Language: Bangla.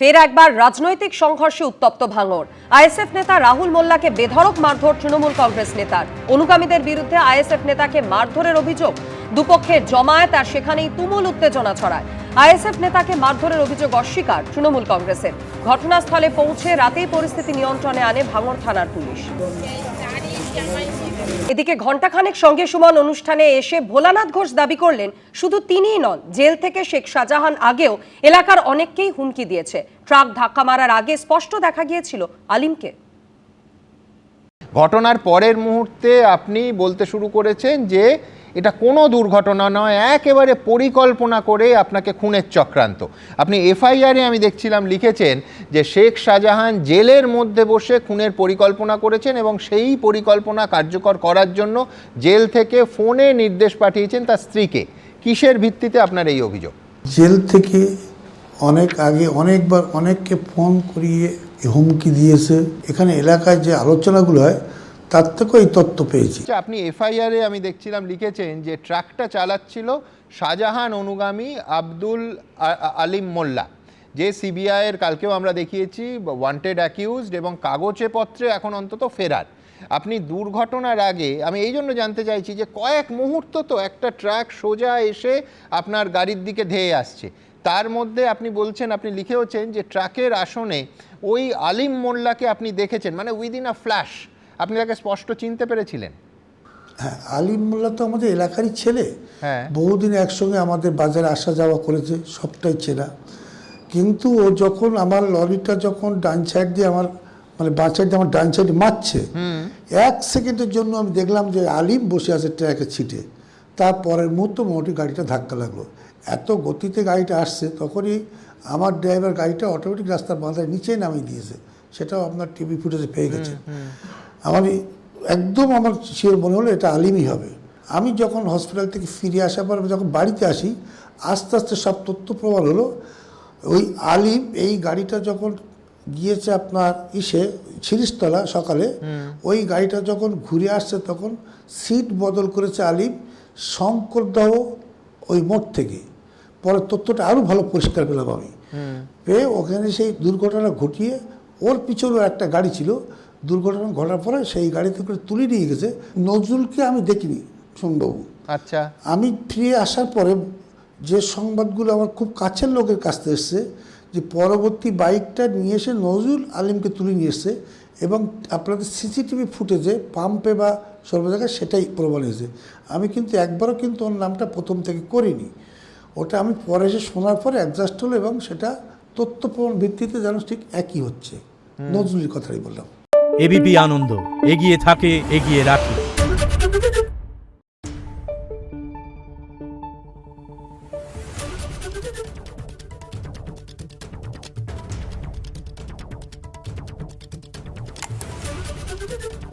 ফের একবার রাজনৈতিক সংঘর্ষে উত্তপ্ত ভাঙর আইএসএফ নেতা রাহুল মোল্লাকে বেধড়ক মারধর তৃণমূল কংগ্রেস নেতার। অনুগামীদের বিরুদ্ধে আইএসএফ নেতাকে মারধরের অভিযোগ। দুপক্ষের জমায়েত আর সেখানেই তুমুল উত্তেজনা ছড়ায়। আইএসএফ নেতাকে মারধরের অভিযোগ অস্বীকার তৃণমূল কংগ্রেসের। ঘটনাস্থলে পৌঁছে রাতেই পরিস্থিতি নিয়ন্ত্রণে আনে ভাঙড় থানার পুলিশ। এদিকে ঘণ্টাখানেক সঙ্গে সুমন অনুষ্ঠানে এসে ভোলানাথ ঘোষ দাবি করলেন, শুধু তিনিই নন, জেল থেকে শেখ শাহজাহান আগেও এলাকার অনেককেই হুমকি দিয়েছে। ট্রাক ধাক্কা মারার আগে স্পষ্ট দেখা গিয়েছিল আলিমকে। ঘটনার পরের মুহূর্তে আপনি বলতে শুরু করেছেন যে এটা কোনো দুর্ঘটনা নয়, একেবারে পরিকল্পনা করে আপনাকে খুনের চক্রান্ত। আপনি এফআইআরে আমি দেখছিলাম লিখেছেন যে শেখ শাহজাহান জেলের মধ্যে বসে খুনের পরিকল্পনা করেছেন এবং সেই পরিকল্পনা কার্যকর করার জন্য জেল থেকে ফোনে নির্দেশ পাঠিয়েছেন তার স্ত্রীকে। কিসের ভিত্তিতে আপনার এই অভিযোগ? জেল থেকে অনেক আগে অনেকবার অনেককে ফোন করিয়ে হুমকি দিয়েছে। এখানে এলাকায় যে আলোচনাগুলো হয় তার থেকেও এই তথ্য পেয়েছি। আচ্ছা আপনি এফআইআরে আমি দেখছিলাম লিখেছেন যে ট্রাকটা চালাচ্ছিল শাহজাহান অনুগামী আব্দুল আলিম মোল্লা। যে সিবিআইয়ের কালকেও আমরা দেখিয়েছি ওয়ান্টেড অ্যাকিউজড এবং কাগজে পত্রে এখন অন্তত ফেরার। আপনি দুর্ঘটনার আগে আমি এই জন্য জানতে চাইছি যে কয়েক মুহূর্ত তো একটা ট্রাক সোজা এসে আপনার গাড়ির দিকে ধেয়ে আসছে। তার মধ্যে আপনি বলছেন আপনি লিখেওছেন যে ট্রাকের আসনে ওই আলিম মোল্লাকে আপনি দেখেছেন মানে উইদিন আ ফ্ল্যাশ আপনি তাকে স্পষ্ট চিনতে পেরেছিলেন? হ্যাঁ আলিম মোল্লা তো আমাদের এলাকারই ছেলে। হ্যাঁ। বহুদিন একসঙ্গে আমাদের বাজারে আসা যাওয়া করেছে সবটাই চেনা। কিন্তু ও যখন আমার লরিটা যখন ডান সাইড দিয়ে আমার মানে বাঁ সাইড দিয়ে আমার ডান সাইডে মারছে এক সেকেন্ডের জন্য আমি দেখলাম যে আলিম বসে আছে ট্র্যাকের ছিটে তারপরের মুহূর্ত মোটামুটি গাড়িটা ধাক্কা লাগল। এত গতিতে গাড়িটা আসছে তখনই আমার ড্রাইভার গাড়িটা অটোমেটিক রাস্তার মাথায় নিচেই নামিয়ে দিয়েছে। সেটাও আপনার টিভি ফুটেজে পেয়ে গেছে আমার একদম আমার শিওর মনে হলো এটা আলিমই হবে। আমি যখন হসপিটাল থেকে ফিরে আসার পর যখন বাড়িতে আসি আস্তে আস্তে সব তথ্য প্রমাণ হলো। ওই আলিম এই গাড়িটা যখন গিয়েছে আপনার ইসে ছিরিশতলা সকালে ওই গাড়িটা যখন ঘুরে আসছে তখন সিট বদল করেছে আলিম শঙ্করদহ ওই মোড় থেকে। পরে তথ্যটা আরও ভালো পরিষ্কার পেলাম আমি। পেয়ে ওখানে সেই দুর্ঘটনা ঘটিয়ে ওর পিছনেও একটা গাড়ি ছিল। দুর্ঘটনা ঘটার পরে সেই গাড়িতে করে তুলে নিয়ে গেছে। নজরুলকে আমি দেখিনি সোমবাবু আচ্ছা। আমি ফিরে আসার পরে যে সংবাদগুলো আমার খুব কাছের লোকের কাছ থেকে এসছে যে পরবর্তী বাইকটা নিয়ে এসে নজরুল আলিমকে তুলে নিয়ে এসছে এবং আপনাদের সিসিটিভি ফুটেজে পাম্পে বা সর্ব জায়গায় সেটাই প্রমাণ হয়েছে। আমি কিন্তু একবারও কিন্তু ওর নামটা প্রথম থেকে করিনি। ওটা আমি পরে এসে শোনার পরে অ্যাডজাস্ট হলো এবং সেটা তথ্য প্রমাণ ভিত্তিতে যেন ঠিক একই হচ্ছে। নজরুলের কথাই বললাম। এবিপি আনন্দ এগিয়ে থাকে এগিয়ে রাখে। Thank you.